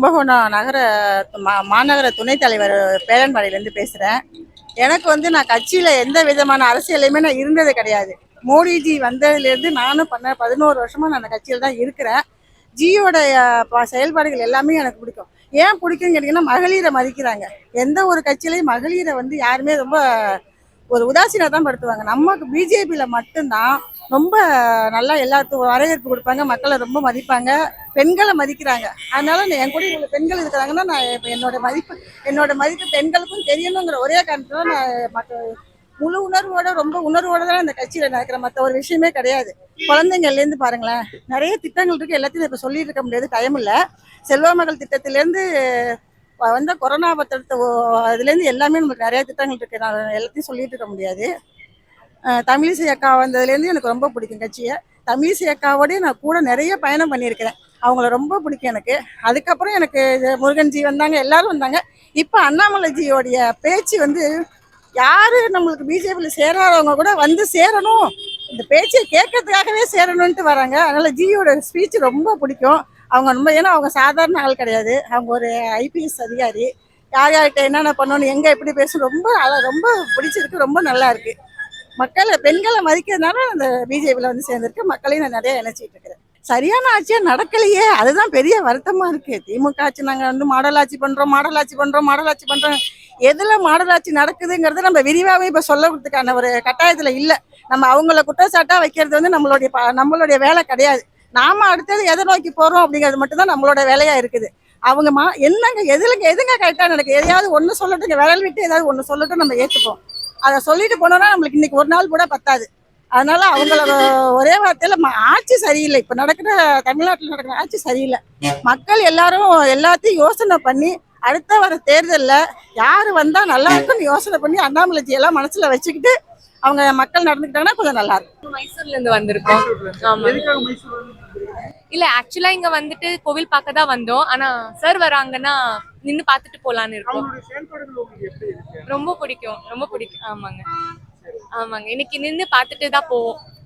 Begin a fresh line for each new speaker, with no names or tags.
கும்பகோணம் நகர மா- மாநகர துணைத் தலைவர் பேரன்பாடியிலேருந்து பேசுகிறேன் எனக்கு வந்து நான் கட்சியில் எந்த விதமான அரசியலையுமே நான் இருந்தது கிடையாது. மோடிஜி வந்ததுலேருந்து நானும் பண்ண பதினோரு வருஷமாக நான் அந்த கட்சியில் தான் இருக்கிறேன். ஜியோடைய ப- செயல்பாடுகள் எல்லாமே எனக்கு பிடிக்கும். ஏன் பிடிக்கும்னு கேட்டிங்கன்னா மகளிரை மதிக்கிறாங்க. எந்த ஒரு கட்சியிலையும் மகளிரை வந்து யாருமே ரொம்ப ஒரு உதாசீனம் தான் படுத்துவாங்க. நமக்கு பிஜேபியில் மட்டும்தான் ரொம்ப நல்லா எல்லாத்துக்கும் வரவேற்பு கொடுப்பாங்க. மக்களை ரொம்ப மதிப்பாங்க. பெண்களை மதிக்கிறாங்க. அதனால நான் என் கூட இவ்வளோ பெண்கள் இருக்கிறாங்கன்னா நான் இப்போ என்னோட மதிப்பு என்னோட மதிப்பு பெண்களுக்கும் தெரியணுங்கிற ஒரே காரணத்துல நான் மற்ற முழு உணர்வோட ரொம்ப உணர்வோட தான் இந்த கட்சியில் நடக்கிறேன் மற்ற ஒரு விஷயமே கிடையாது. குழந்தைங்கள்லேருந்து பாருங்களேன் நிறைய திட்டங்கள் இருக்கு. எல்லாத்தையும் இப்போ சொல்லிட்டு இருக்க முடியாது டைம் இல்லை. செல்வ மகள் திட்டத்திலேருந்து வந்த கொரோனா பத்திரத்தை அதுலேருந்து எல்லாமே நமக்கு நிறைய திட்டங்கள் இருக்கு. நான் எல்லாத்தையும் சொல்லிட்டு இருக்க முடியாது. தமிழிசை அக்கா வந்ததுலேருந்து எனக்கு ரொம்ப பிடிக்கும் கட்சியை. தமிழிசை அக்காவோடய நான் கூட நிறைய பயணம் பண்ணியிருக்கிறேன். அவங்கள ரொம்ப பிடிக்கும் எனக்கு. அதுக்கப்புறம் எனக்கு முருகன்ஜி வந்தாங்க எல்லாரும் வந்தாங்க. இப்போ அண்ணாமலைஜியோடைய பேச்சு வந்து யார் நம்மளுக்கு பிஜேபியில் சேராதவங்க கூட வந்து சேரணும். இந்த பேச்சை கேட்கறதுக்காகவே சேரணும்ட்டு வராங்க. அதனால் ஜியோட ஸ்பீச் ரொம்ப பிடிக்கும். அவங்க ரொம்ப ஏன்னா அவங்க சாதாரண ஆள் கிடையாது. அவங்க ஒரு ஐபிஎஸ் அதிகாரி. யார் யார்கிட்ட என்னென்ன பண்ணணும் எங்கே எப்படி பேசணும் ரொம்ப அதை ரொம்ப பிடிச்சிருக்கு ரொம்ப நல்லா இருக்குது மக்களை பெண்களை மதிக்கிறதுனால அந்த பிஜேபியில் வந்து சேர்ந்துருக்கு. மக்களையும் நான் நிறைய இணைச்சிட்டு இருக்கிறேன். சரியான ஆட்சியாக நடக்கலையே. அதுதான் பெரிய வருத்தமாக இருக்கு. திமுக ஆட்சி நாங்கள் வந்து மாடல் ஆட்சி பண்ணுறோம் மாடல் ஆட்சி பண்ணுறோம் மாடல் ஆட்சி பண்ணுறோம் எதில் மாடல் ஆட்சி நடக்குதுங்கிறது நம்ம விரிவாகவே இப்போ சொல்லறதுக்கான ஒரு கட்டாயத்தில் இல்லை. நம்ம அவங்கள குற்றச்சாட்டாக வைக்கிறது வந்து நம்மளுடைய ப- நம்மளுடைய வேலை கிடையாது. நாம அடுத்தது எதை நோக்கி போகிறோம் அப்படிங்கிறது மட்டும்தான் நம்மளோட வேலையா இருக்குது. அவங்க மா என்னங்க எதுலங்க எதுங்க கரெக்டாக நடக்கு? எதையாவது ஒன்று சொல்லட்டுங்க விரல் விட்டு ஏதாவது ஒன்று சொல்லட்டும் நம்ம ஏற்றுப்போம் அதை சொல்லிட்டு போனோம்னா நம்மளுக்கு இன்னைக்கு ஒரு நாள் கூட பத்தாது. அதனால அவங்கள ஒரே வார்த்தையில ஆட்சி சரியில்லை. இப்ப நடக்கிற தமிழ்நாட்டில் நடக்கிற ஆட்சி சரியில்லை. மக்கள் எல்லாரும் எல்லாத்தையும் யோசனை பண்ணி அடுத்த வர தேர்தல்ல யாரு வந்தா நல்லா இருக்கும்னு யோசனை பண்ணி அண்ணாமலைஜி எல்லாம் மனசுல வச்சுக்கிட்டு அவங்க மக்கள் நடந்துக்கிட்டாங்கன்னா கொஞ்சம் நல்லா இருக்கும்.
மைசூர்ல இருந்து வந்திருக்கோம். ஆமா. இல்ல ஆக்சுவலா இங்க வந்துட்டு கோவில் பார்க்க தான் வந்தோம். ஆனா சார் வராங்கன்னா நின்னு பார்த்துட்டு போலான்னு இருக்கோம். ரொம்ப பிடிக்கும் ரொம்ப பிடிக்கும். ஆமாங்க. ஆமாங்க. இன்னைக்கு நின்னு பார்த்துட்டு தான் போவோம்.